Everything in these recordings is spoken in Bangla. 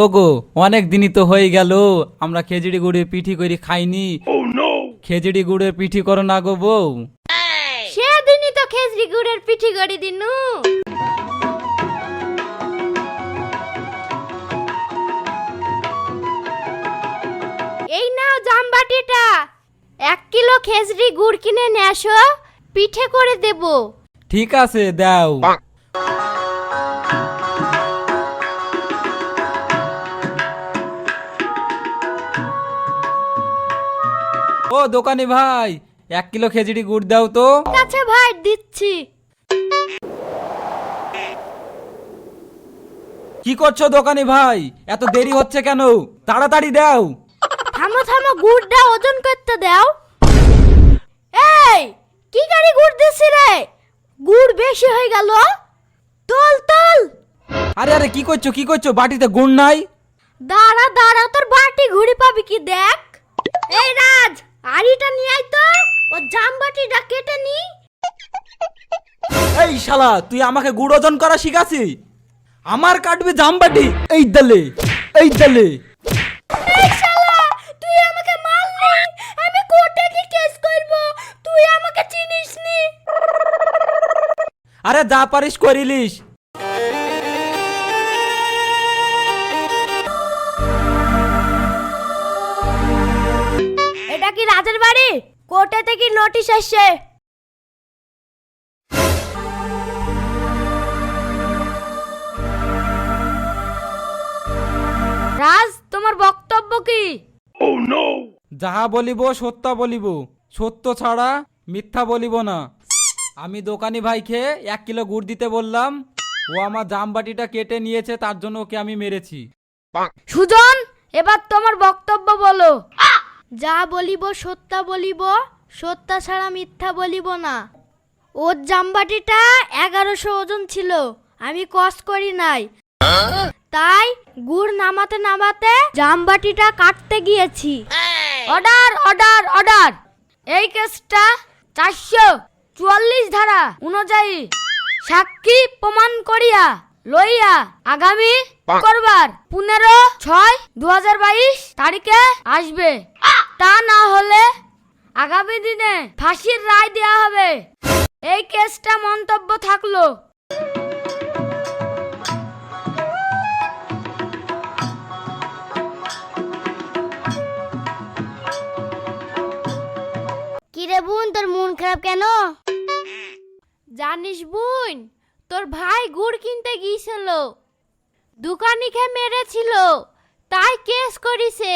ওগো অনেক দিনই তো হয়ে গেল আমরা খেজুরি গুড়ের পিঠি করে খাইনি। খেজুরি গুড়ের পিঠি করো না গো বউ। সেদিনই তো খেজড়ি গুড়ের পিঠি গড়ি দিনু। এই নাও জামবাটিটা। এক কিলো খেজড়ি গুড় কিনে নিয়ে আসো পিঠে করে দেব। ঠিক আছে দাও। দোকানি ভাই এক কিলো খেজুরি গুড় দাও তো। আছে ভাই দিচ্ছি। কি করছ দোকানি ভাই? এত দেরি হচ্ছে কেন? তাড়াতাড়ি দাও। থামো থামো গুড়টা ওজন করতে দাও। এই কি গাড়ি গুড় দিছি রে? গুড় বেশি হয়ে গেল। তোল তোল। আরে আরে কি করছ কি করছ? বাটিতে গুড় নাই? দাঁড়া দাঁড়া তোর বাটি ঘুড়ি পাবি কি দেখ? এই রাজ আড়িটা নিয়ে আয় তো ও জাম বাটিটা কেটে নি। এই শালা তুই আমাকে গুড় ওজন করা শিখাছি আমার কাটবে জামবাটি। এই দলে এই দলে। এই শালা তুই আমাকে মারলি? আমি কোর্টে কি কেস করব তুই আমাকে চিনিস নি আরে যা পারিস করিলিস। কি রাজের বাড়ি? কোর্টে থেকে নোটিশ আসছে রাজ তোমার বক্তব্য কি? যাহা বলিব সত্য বলিব সত্য ছাড়া মিথ্যা বলিব না। আমি দোকানি ভাইকে এক কিলো গুড় দিতে বললাম ও আমার জামবাটিটা কেটে নিয়েছে তার জন্য ওকে আমি মেরেছি। সুজন এবার তোমার বক্তব্য বলো। যা বলিব সত্য বলিব সত্য ছাড়া মিথ্যা বলিব না। ওর জামবাটিটা এগারোশো ওজন ছিল আমি কস করি নাই। তাই গুড় নামাতে নামাতে জামবাটিটা কাটতে গিয়েছি। Order order order. এই কেসটা চারশো চুয়াল্লিশ ধারা অনুযায়ী সাক্ষী প্রমাণ করিয়া লইয়া আগামী করবার পনেরো ছয় দু হাজার বাইশ তারিখে আসবে। তা না হলে আগামী দিনে ফাঁসির রায় দেওয়া হবে। এই কেসটা মন্তব্য থাকল। কিরে বোন তোর মন খারাপ কেন? জানিস বোন তোর ভাই গুড় কিনতে গিয়েছিল। দোকানিকে মেরেছিল তাই কেস করিছে।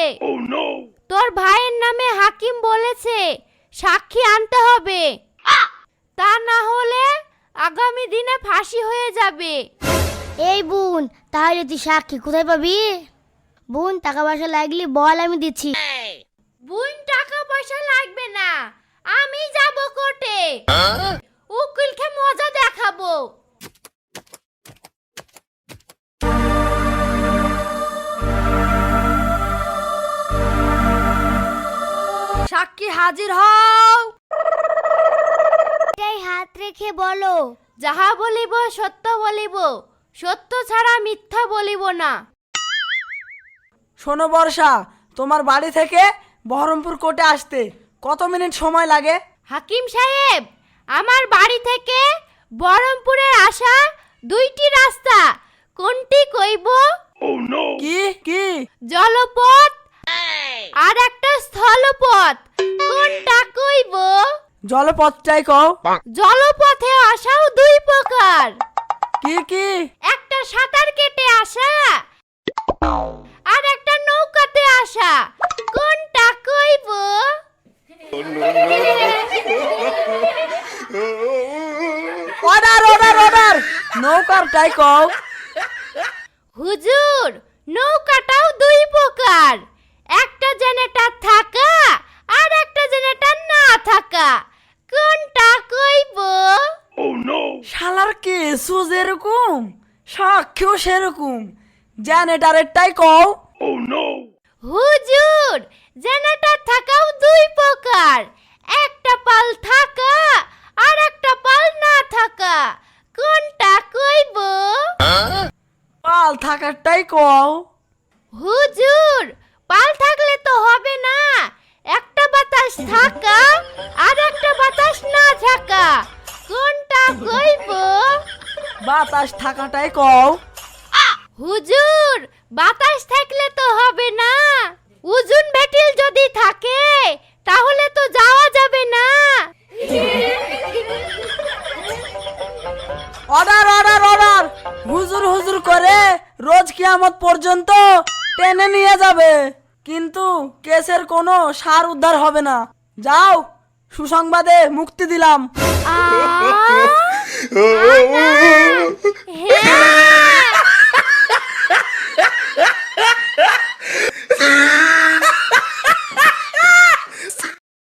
তোর ভাইয়ের নামে হাকিম বলেছে সাক্ষী আনতে হবে। তা না হলে আগামী দিনে ফাঁসি হয়ে যাবে। এই বোন তাহলে তুই সাক্ষী কোথায় পাবি? বোন টাকা পয়সা লাগলে বল আমি দিচ্ছি। বোন টাকা পয়সা লাগবে না আমি যাব কোর্টে। উকিলকে সাক্ষী হাজির হও। এই হাত রেখে বলো। যাহা বলিব সত্য বলিব। সত্য ছাড়া মিথ্যা বলিব না। শোনো বর্ষা তোমার বাড়ি থেকে বহরমপুর কোর্টে আসতে কত মিনিট সময় লাগে? হাকিম সাহেব আমার বাড়ি থেকে বহরমপুরের আসা দুইটি রাস্তা। কোনটি কইব? কি কি? জলপথ জলপথটাই কও। জলপথে আসাও দুই প্রকার। কি কি? একটা সাঁতার কেটে আসা আর একটা নৌকাতে আসা। কোনটা কইব? অর্ডার অর্ডার অর্ডার নৌকারটাই কও। হুজুর নৌকাটাও দুই প্রকার একটা জেনেটার থাকা আর একটা জেনেটার না থাকা কোনটা কইব কেসও যেরকম সাক্ষীও সেরকম। জেনারেটারেরটাই কও। হুজুর জেনেটার থাকাও দুই প্রকার। একটা পাল থাকা আর একটা পাল না থাকা। কোনটা কইব? পাল থাকারটাই কও। হুজুর পাল থাকলে তো হবে না। একটা বাতাস থাকা আর বাতাস থাকাটাই কও। হুজুর বাতাস থাকলে তো হবে না। ওজন ভেটিল যদি থাকে তাহলে তো যাওয়া যাবে না। অর্ডার অর্ডার অর্ডার হুজুর হুজুর করে রোজ কিয়ামত পর্যন্ত টেনে নিয়ে যাবে। কিন্তু কেসের কোনো সার উদ্ধার হবে না। যাও সুসংবাদে মুক্তি দিলাম। আ? হ্যাঁ